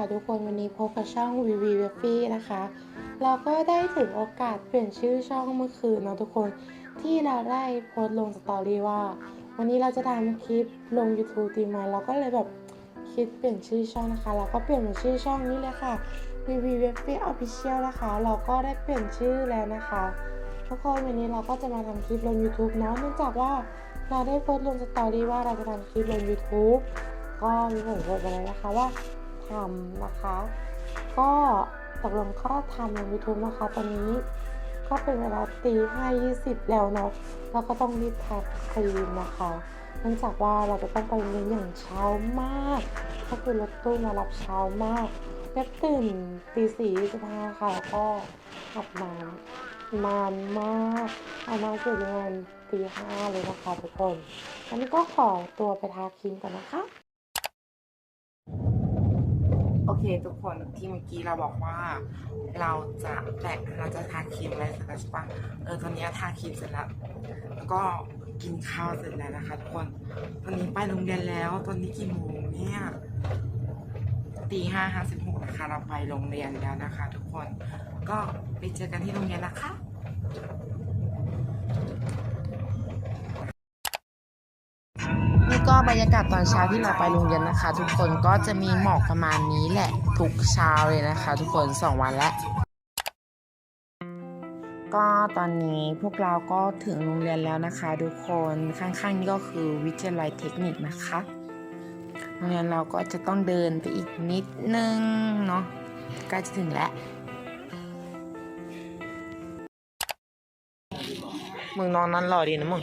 ่ะทุกคนวันนี้พบกับช่อง VV w e f y นะคะ เราก็ได้ถึงโอกาสเปลี่ยนชื่อช่องเมื่อคืนเนาะทุกคนที่เราได้โพสต์ลงสตอรี่ว่า วันนี้เราจะทำคลิปลง YouTube ดีไหมเราก็เลยแบบคิดเปลี่ยนชื่อช่องนะคะ เราก็เปลี่ยนเป็นชื่อช่องนี้เลยค่ะ VV w e f y Official นะคะ เราก็ได้เปลี่ยนชื่อแล้วนะคะทุกคนวันนี้เราก็จะมาทำคลิปลง YouTube เนาะเนื่องจากว่าเราได้โพสต์ลงสตอรี่ว่าเราจะทำคลิปลง YouTube ก็มีผมโพสต์ไปแล้วนะคะว่า ทำนะคะ ก็ตกลงก็ทำลง YouTube นะคะ ตอนนี้ก็เป็นเวลาตีห้ายี่สิบแล้วเนาะเราก็ต้องรีบทาครีมนะคะเนื่องจากว่าเราจะต้องไปเรียนอย่างเช้ามาก ก็คือรถตู้มารับเช้ามากเป๊บตื่นตีสี่สิบห้าค่ะแล้วก็อาบน้ำนานมากเอาบน้ำเสร็จประมาณตีห้าเลยนะคะทุกคนอันนี้ก็ขอตัวไปทาครีมก่อนนะคะ โอเค ทุกคนที่เมื่อกี้เราบอกว่า เราจะแตะเราจะทาครีมอะไรเสร็จแล้วใช่ปะเออตอนนี้ทาครีมเสร็จแล้วแล้วก็กินข้าวเสร็จแล้วนะคะทุกคน ตอนนี้ไปโรงเรียนแล้ว ตอนนี้กี่โมงเนี่ยตีห้าห้าสิบหกนะคะ เราไปโรงเรียนแล้วนะคะ ทุกคนก็ไปเจอกันที่โรงเรียนนะคะ นี่ก็บรรยากาศตอนเช้าที่เราไปโรงเรียนนะคะ ทุกคนก็จะมีหมอกประมาณนี้แหละทุกเช้าเลยนะคะ ทุกคนสองวันแล้วก็ตอนนี้พวกเราก็ถึงโรงเรียนแล้วนะคะ ทุกคนข้างๆนี่ก็คือวิทยาลัยเทคนิคนะคะโรงเรียนเราก็จะต้องเดินไปอีกนิดนึงเนาะใกล้จะถึงแล้วมึงนอนนั้นหล่อดีนะมึง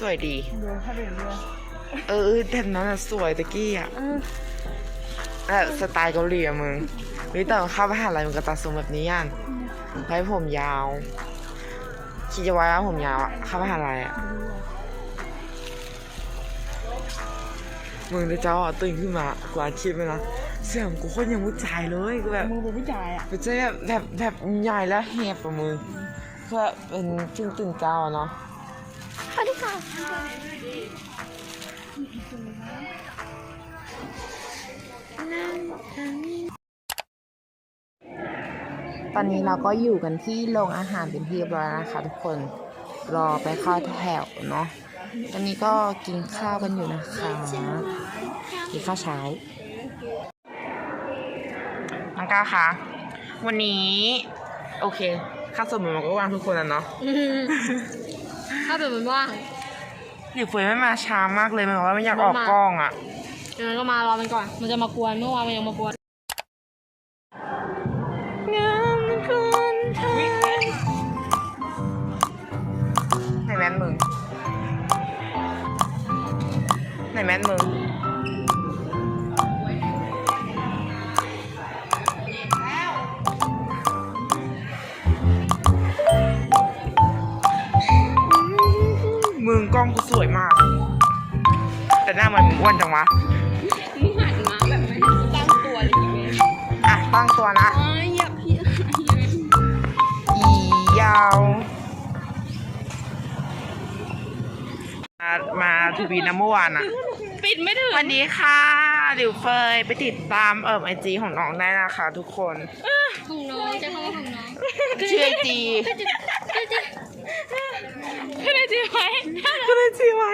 สวยดีเออแบบนั้นอะสวยตะกี้อะแบบสไตล์เกาหลีอะมึงนี่ตอนเข้ามหาลัยมึงก็ตัดทรงแบบนี้ยันไว้ผมยาว คิดจะไว้ว่าผมยาวอะเข้ามหาลัยอะมึงเดี๋ยวเจ้าอะตื่นขึ้นมากว่าคิดไปนะเสียงกูโคนยังผู้ชายเลยกูแบบมึงเป็นผู้ชายอะ เป็นเจ้าแบบแบบแบบใหญ่แล้วเฮียบกับมึงเพื่อเป็นจึงตื่นเจ้าอะเนาะ สวัสดีค่ะตอนนี้เราก็อยู่กันที่โรงอาหารเป็นที่เรียบร้อยแล้วนะคะ ทุกคนรอไปเข้าแถวเนาะตอนนี้ก็กินข้าวกันอยู่นะคะกินข้าวเช้าน้องก้าวคะวันนี้ โอเคค่าสมุนมันก็ว่างทุกคนอะเนาะ ถ้าเป็นมันว่างหลิวเฟยไม่มาช้ามากเลยมันบอกว่าไม่อยากออกกล้องอะยังไงก็มารอมันก่อน มันจะมากวนเมื่อวานมันยังมากวนไหนแมนมึงไหนแมนมึง ล้องกูสวยมาก แต่หน้ามันอ้วนจังวะมึงหันมาแบบไม่ตั้งตัวเลยทีเว้ยอะตั้งตัวนะอ๋ออย่าพี่อียาว มามาทูบีนะเมื่อวานอะปิดไม่ถึงวันนี้ค่ะหลิวเฟยไปติดตามเอิบไอจีของน้องได้นะคะทุกคน ของน้องจะเข้าของน้องชื่อไอจีขึ้นได้จ ริงไหมก็เลยจีไว้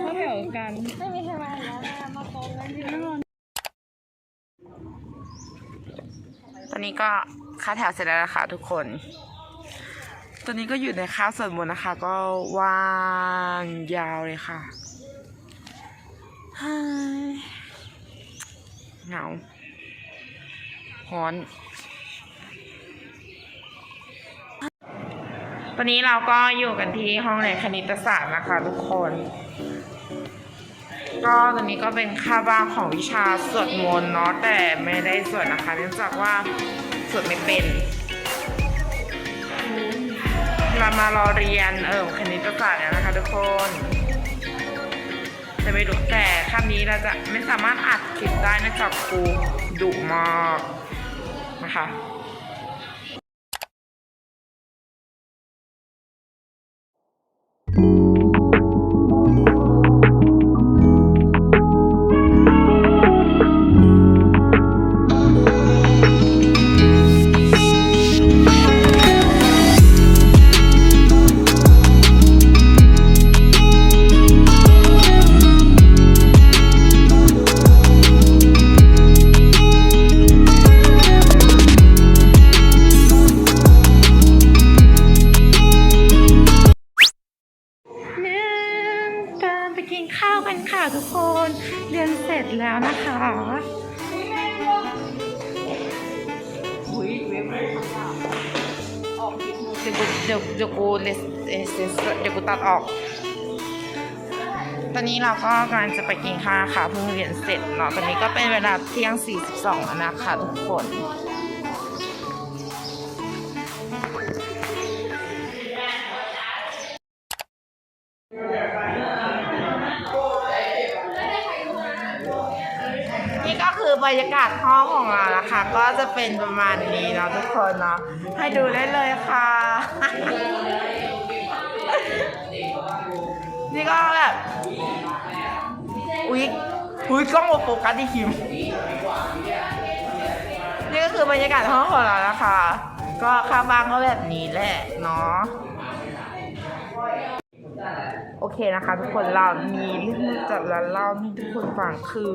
เขาแถวกัน ไม่มีใครมาแล้วมาโกงกันที่นู่นตอนนี้ก็ค่าแถวเสร็จแล้วนะคะทุกคน ตอนนี้ก็อยู่ในค่าสวดมนต์นะคะ ก็ว่างยาวเลยค่ะเฮ้ยเหงาฮ้อน ตอนนี้เราก็อยู่กันที่ห้องเรียนคณิตศาสตร์นะคะทุกคน ก็ตอนนี้ก็เป็นค่าบ้างของวิชาสวดมนต์เนาะแต่ไม่ได้สวดนะคะเนื่องจากว่าสวดไม่เป็น เรามารอเรียนเออคณิตศาสตร์แล้วนะคะทุกคนแต่ไม่รู้แต่คำนี้เราจะไม่สามารถอัดคลิปได้นื่องจากครูดุมากนะคะ เดี๋ยวกูเดี๋ยวเดี๋ยวกูเลสเอสเอสเดี๋ยวกูตัดออก ตอนนี้เราก็กำลังจะไปกินข้าวค่ะเพิ่งเรียนเสร็จเนาะตอนนี้ก็เป็นเวลาเที่ยง 42แล้วนะคะทุกคน อบรรยากาศห้องของเรานะคะ ก็จะเป็นประมาณนี้เนาะทุกคนเนาะให้ดูได้เลยค่ะ นี่ก็แบบอุ๊ยอุ๊ยกล้องโฟกัสดิคิมนี่ก็คือบรรยากาศห้องของเรานะคะ ก็ข้างบ้านก็แบบนี้แหละเนาะโอเคนะคะ ทุกคนเรามีเรื่องจะเล่าให้ทุกคนฟังคือ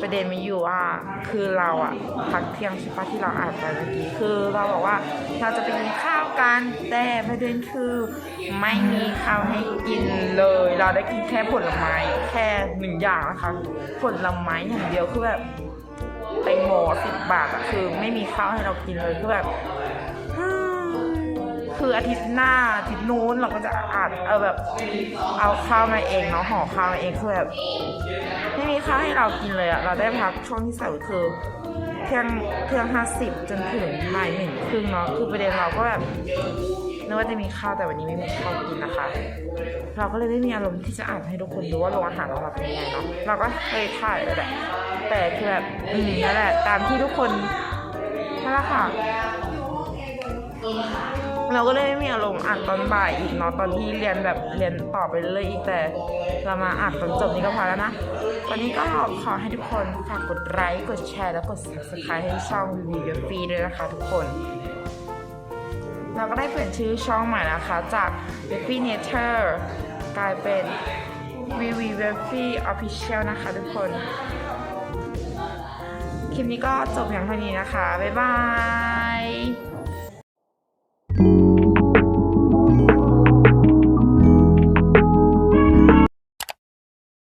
ประเด็นมีอยู่ว่าคือเราอะพักเที่ยงใช่ปะที่เราอ่านไปเมื่อกี้คือเราบอกว่าเราจะไปกินข้าวกันแต่ประเด็นคือไม่มีข้าวให้กินเลย เราได้กินแค่ผลไม้แค่หนึ่งอย่างนะคะผลไม้อย่างเดียวคือแบบแตงโมสิบบาทอะคือไม่มีข้าวให้เรากินเลยคือแบบ คืออาทิตย์หน้าอาทิตย์นู้นเราก็จะอาจเอาแบบเอาข้าวมาเองเนาะห่อข้าวมาเองคือแบบไม่มีข้าวให้เรากินเลยอะเราได้พักช่วงที่สายคือเที่ยงเที่ยงห้าสิบจนถึงบ่ายหนึ่งครึ่งเนาะคือประเด็นเราก็แบบนึกว่าจะมีข้าวแต่วันนี้ไม่มีข้าวกินนะคะ เราก็เลยไม่มีอารมณ์ที่จะอ่านให้ทุกคนดูว่าโรงอาหารของเราเป็นยังไงเนาะเราก็เคยถ่ายไปแหละแต่คือแบบอืมนั่นแหละตามที่ทุกคนนั่นแหละค่ะ เราก็เลยไม่มีอารมณ์อ่านตอนบ่ายอีกเนาะตอนที่เรียนแบบเรียนต่อไปเรื่อยอีกแต่เรามาอ่านตอนจบนี้ก็พอแล้วนะวันนี้ก็ขอให้ทุกคนฝากกดไลค์กดแชร์แล้วกด subscribe ให้ช่องวีวีฟรีด้วยนะคะทุกคน เราก็ได้เปลี่ยนชื่อช่องใหม่นะคะจาก w e f y Nature กลายเป็น v v w e f y Official นะคะทุกคนคลิปนี้ก็จบเพียงเท่านี้นะคะ บ๊ายบาย